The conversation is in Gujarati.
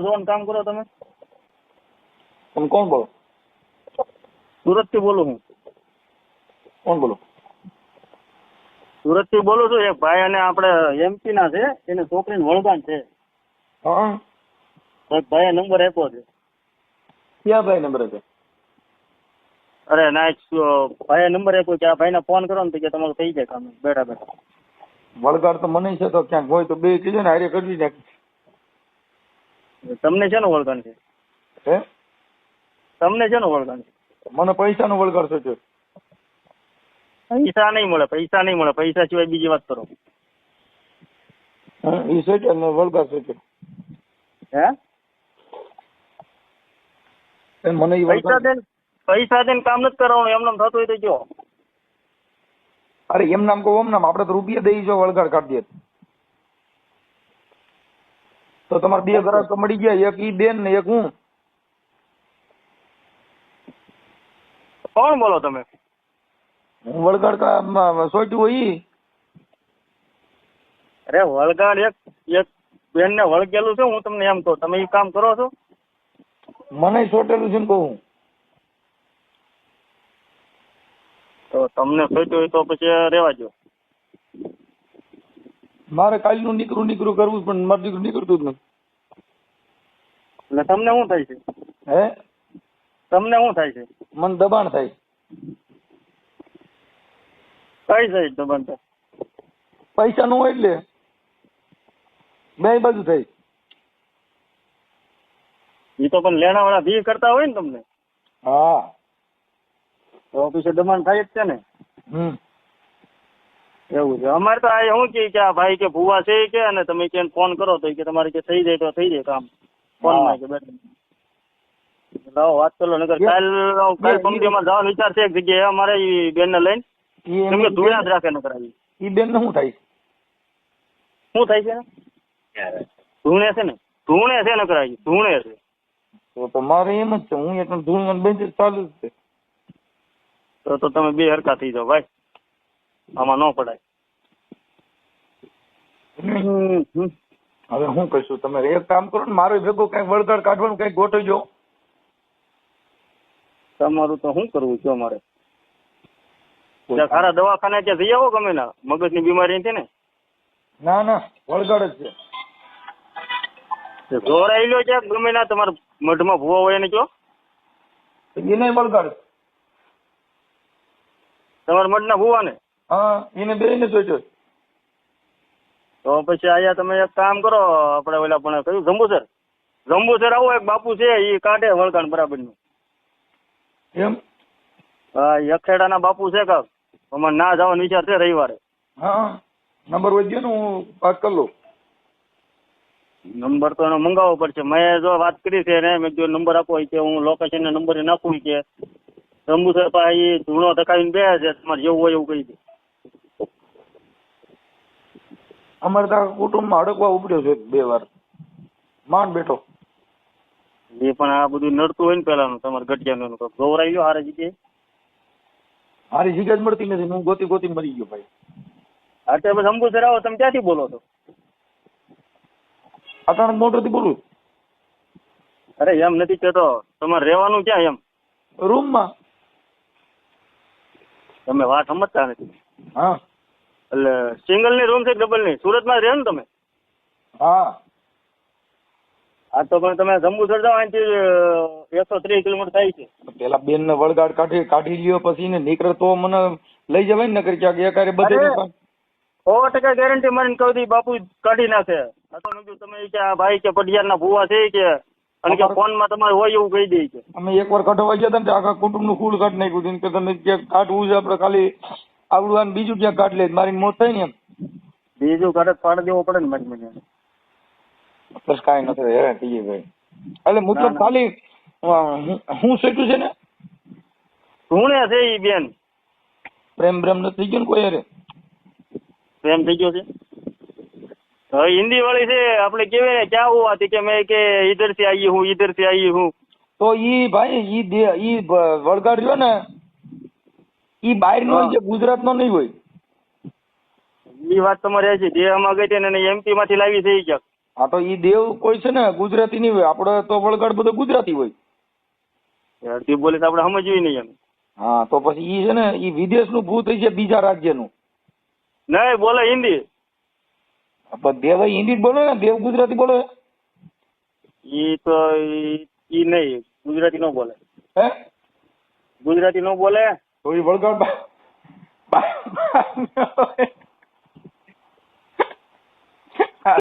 જોવાનું કામ કરો તમે. તમે કોણ બોલો? સુરતથી બોલું હું. કોણ બોલો? સુરતથી બોલું છું એક ભાઈ અને આપણે એમપી ના છે એને છોકરીને વળગાણ છે. હા. ભાઈએ નંબર આપ્યો છે. ક્યાં ભાઈ નંબર હતો અરે ના ભાઈ નંબર આપ્યો કે આ ભાઈને ફોન કરો ને કે તમારું થઈ જાય કામ. બેઠા બેઠા. વળગાડ તો મને છે તો ક્યાંક હોય તો બે કીધું ને હારે કરવી નાખ. તમને છે ને વળગણ છે? હે? તમને ને વળગણ છે? મને પૈસા પૈસાનો વળગાડ છે? પૈસા નહીં મળે પૈસા નહીં મળે પૈસા સિવાય બીજી વાત કરો. હા એ સોચ્યો ને વળગાડ સોચ્યો હે? મને પૈસા દે પૈસા દઈને કામ નથી કરાવવાનું એમને થતું હોય તો જો અરે એમ નામ કહો એમ નામ. આપણે તો રૂપિયા દઈ જો વળગાડ કાઢી દે. તો તમારે બે ગ્રાહક તો મળી ગયા એક ઈ બેન ને એક હું. કોણ બોલો તમે? હું વળગાડ કા- સોચ્યું હોય ઈ. અરે વળગાડ એક એક બેન ને વળગેલું છે હું તમને એમ કહું. તમે એ કામ કરો છો? મને સોટેલું છે ને કહું. તો તમને સોચ્યું હોય તો પછી રેવા દો મારે કાલનું નીકળું નીકળું કરવું પણ મારું દીકરું નીકળતું જ નથી. એટલે તમને શું થાય છે? હે? તમને શું થાય છે? મને દબાણ થાય. કઈ સાઈડ દબાણ થાય? પૈસા નું હોય એટલે. બે બાજુ થાય. એ તો પણ લેણા વાળા ભી કરતા હોય ને તમને? હા. તો પછી દબાણ થાય જ છે ને? હમ. એવું છે. અમારે તો આ શું કે કે આ ભાઈ કે ભૂવા છે કે અને તમે કે ફોન કરો તો કે તમારે કે થઈ જાય તો થઈ જાય કામ. ફોનમાં કે બેઠા. લાવો વાત કરો નગર કાલ કાલ પંક્તિમાં જવાનો વિચાર છે એક જગ્યાએ. અમારે એ બેન ને લઈને કેમ કે ધૂળા જ રાખે નગર આવી. ઈ બેન ને શું થાય? શું થાય છે? ધૂણે છે ને? ધૂણે છે નકર આવી. ધૂણે છે. તો તો મારે એમ જ છે. હું એટલે ધૂણ બંધ ચાલુ જ છે. તો તો તમે બે હરકા થઈ જાઓ ભાઈ. આમાં ન પડાય. હવે હું કહીશું તમે એક કામ કરો ને મારો ભેગો કઈ વળગાડ કાઢવાનું કઈ ગોઠવજો. તમારું તો શું કરવું છે અમારે? ત્યાં સારા દવાખાને ત્યાં જઈ આવો ગમે ના મગજની બીમારી નથી ને? ના ના વળગાડ જ છે. જોરાઈ લ્યો છે ગમે ના તમારા મઢમાં ભૂવા હોય એને કયો? એને વળગાડ છે. તમારા મઢના ભૂવા ને હા એને બે ને સોચ્યો તો પછી આયા તમે એક કામ કરો આપણે ઓલા પણ કયું જંબુસર? જંબુસર આવો એક બાપુ છે એ કાઢે વળગાણ બરાબરનું એમ? હા ઈ અખેડાના બાપુ છે કાક. અમારે ના જવાનો વિચાર છે રવિવારે. હા નંબર વધ્યો ને હું વાત કરી લઉં. નંબર તો એનો મંગાવવો પડશે. મેં જો વાત કરી છે ને મેં જો નંબર આપો કે હું લોકેશન નંબર નાખું કે જંબુસર પાસે ધૂણો ધકાવીને બે છે તમારે જેવું હોય એવું કહી દે. અમારે તો કુટુંબમાં અડકવા ઉપડ્યો છે બે વાર. માંડ બેઠો. એ પણ આ બધું નડતું હોય ને પેલાનું તમારે ગઢિયાનું તો ગૌરાઈ ગયો હારે જગ્યાએ મારી જગ્યા જ મળતી નથી હું ગોતી ગોતી મરી ગયો ભાઈ. અત્યારે પછી અંબુસર આવો તમે ક્યાંથી બોલો છો? અચાનક મોટરથી બોલું. અરે એમ નથી કેતો તમારે રહેવાનું ક્યાં એમ? રૂમમાં. તમે વાત સમજતા નથી. હા. એટલે સિંગલની રૂમ છે ડબલની સુરતમાં રહે ને તમે? હા. આ તો પણ તમે જંબુસર જાઓ અહીંથી એકસો ત્રીસ કિલોમીટર થાય છે. પેલા બેન ને વળગાડ કાઢી કાઢી લ્યો પછી ને નીકળે તો મને લઈ જવાય ને નકર ક્યાંક? એકારે બધે સો ટકા ગેરંટી મારીને કહી દી બાપુ કાઢી નાખે. તો મેં તમે કે આ ભાઈ કે પટિયારના ભૂવા છે કે અને કે ફોનમાં તમારે હોય એવું કહી દે છે અમે એકવાર કઢવા ગયા હતા ને આખા કુટુંબનું કુળ કાઢ નાખ્યું કે તમે કાઢવું છે આપડે ખાલી આવડું આમ બીજું ક્યાં કાઢ લે? મારી મોત થાય ને એમ. બીજું કાઢે પાડી દેવો પડે ને મારી મને બસ કાંઈ નથી હેરાન થઈ ગઈ ભાઈ. એટલે મતલબ ખાલી હું- સેટું છે ને? ધૂણે છે ઈ બેન? પ્રેમ પ્રેમ નથી થઈ ગયો ને કોઈ અરે પ્રેમ થઈ ગયો છે? હવે હિન્દી વાળી છે આપણે કેવાય ને ક્યાં હોવા હતી કે મેં કે ઈધરથી આવી હું ઈધરથી આવી હું? તો ઈ ભાઈ ઈ ઈ વળગાડ રહ્યો ને ઈ બહારનો જે ગુજરાત નો નહીં હોય? એ વાત તમારી છે જે આમાં ગઈ ને એમપી માંથી લાવી છે ઈ ક્યાંક. હા તો ઈ દેવ કોઈ છે ને ગુજરાતી નહીં હોય. આપણે તો વળગાડ બધો ગુજરાતી હોય. અડધી બોલે તો આપણે સમજવી નહીં એમ. હા તો પછી ઈ છે ને ઈ વિદેશનું ભૂત છે બીજા રાજ્યનું. નહીં બોલે હિન્દી. પણ દેવ હિન્દી જ બોલે ને દેવ ગુજરાતી બોલે? ઈ તો એ ઈ નહીં ગુજરાતી ન બોલે. હે? ગુજરાતી ન બોલે. તો એ વળગાડ